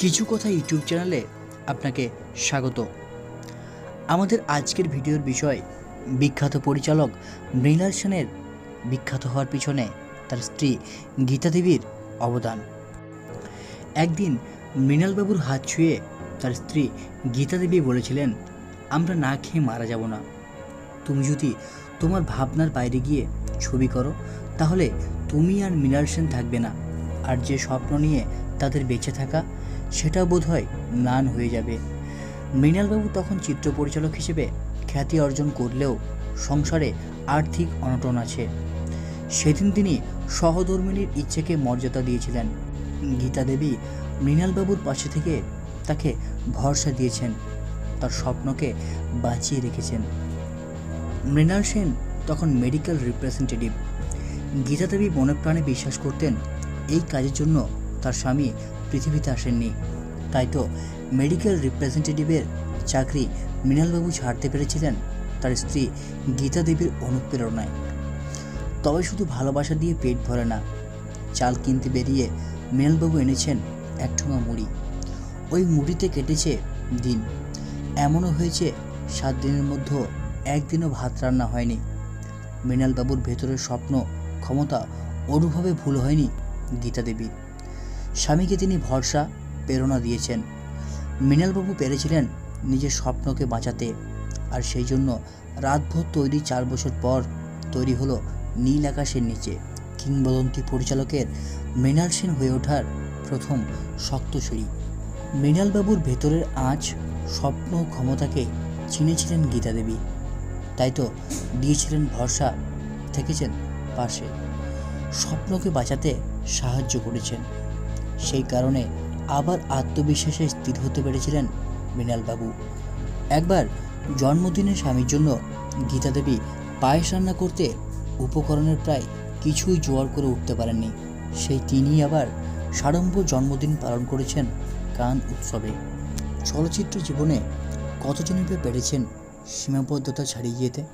কিছু কথা ইউটিউব চ্যানেলে আপনাকে স্বাগত। আমাদের আজকের ভিডিওর বিষয়, বিখ্যাত পরিচালক মৃণাল সেনের বিখ্যাত হওয়ার পিছনে তার স্ত্রী গীতা দেবীর অবদান। একদিন মৃণালবাবুর হাত ছুঁয়ে তার স্ত্রী গীতা দেবী বলেছিলেন, আমরা না খেয়ে মারা যাব না। তুমি যদি তোমার ভাবনার বাইরে গিয়ে ছবি করো, তাহলে তুমি আর মৃণাল সেন থাকবে না। আর যে স্বপ্ন নিয়ে তাদের বেঁচে থাকা সেটাও বোধহয় ম্লান হয়ে যাবে। মৃণালবাবু তখন চিত্র পরিচালক হিসেবে খ্যাতি অর্জন করলেও সংসারে আর্থিক অনটন আছে। সেদিন তিনি সহধর্মিনীর ইচ্ছেকে মর্যাদা দিয়েছিলেন। গীতা দেবী মৃণালবাবুর পাশে থেকে তাকে ভরসা দিয়েছেন, তার স্বপ্নকে বাঁচিয়ে রেখেছেন। মৃণাল সেন তখন মেডিকেল রিপ্রেজেন্টেটিভ। গীতা দেবী মনে প্রাণে বিশ্বাস করতেন, এই কাজের জন্য তার স্বামী পৃথিবীতে আসেননি। তাই তো মেডিকেল রিপ্রেজেন্টেটিভের চাকরি মৃণালবাবু ছাড়তে পেরেছিলেন তার স্ত্রী গীতা দেবীর অনুপ্রেরণায়। তবে শুধু ভালোবাসা দিয়ে পেট ভরে না, চাল কিনতে বেরিয়ে মৃণালবাবু এনেছেন এক ঠোঙা মুড়ি। ওই মুড়িতে কেটেছে দিন। এমনও হয়েছে সাত দিনের মধ্যে একদিনও ভাত রান্না হয়নি। মৃণালবাবুর ভেতরের স্বপ্ন, ক্ষমতা, অনুভবে ভুল হয়নি গীতা দেবীর। স্বামীকে তিনি ভরসা, প্রেরণা দিয়েছেন। মৃণালবাবু পেরেছিলেন নিজের স্বপ্নকে বাঁচাতে। আর সেই জন্য রাতভর তৈরি চার বছর পর তৈরি হলো নীল আকাশের নিচে। কিংবদন্তি পরিচালকের মৃণাল সেন হয়ে ওঠার প্রথম শক্ত সিঁড়ি। মৃণালবাবুর ভেতরের আঁচ, স্বপ্ন ক্ষমতাকে চিনেছিলেন গীতা দেবী। তাই তো দিয়েছিলেন ভরসা, থেকেছেন পাশে। স্বপ্নকে বাঁচাতে সাহায্য করেছেন। সেই কারণে আবার আত্মবিশ্বাসে স্থির হতে পেরেছিলেন মৃণালবাবু। একবার জন্মদিনে স্বামীর জন্য গীতা দেবী পায়েস রান্না করতে উপকরণের প্রায় কিছুই জোয়ার করে উঠতে পারেননি। সেই তিনি আবার সাড়ম্বর জন্মদিন পালন করেছেন কান উৎসবে। চলচ্চিত্র জীবনে কতজনই পেরেছেন সীমাবদ্ধতা ছাড়িয়ে যেতে?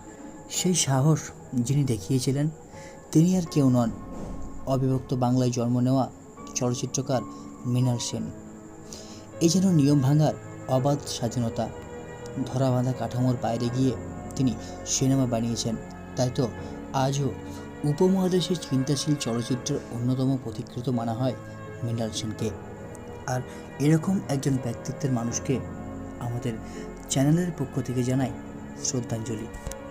সেই সাহস যিনি দেখিয়েছিলেন, তিনি আর কেউ নন। অবিভক্ত বাংলায় জন্ম নেওয়া চলচ্চিত্রকার মৃণাল সেন। এই যেন নিয়ম ভাঙার অবাধ স্বাধীনতা ধরা বাঁধা কাঠামোর বাইরে গিয়ে তিনি সিনেমা বানিয়েছেন। তাই তো আজও উপমহাদেশের চিন্তাশীল চলচ্চিত্রের অন্যতম প্রতিকৃত মানা হয় মৃণাল সেনকে। আর এরকম একজন ব্যক্তিত্বের মানুষকে আমাদের চ্যানেলের পক্ষ থেকে জানাই শ্রদ্ধাঞ্জলি।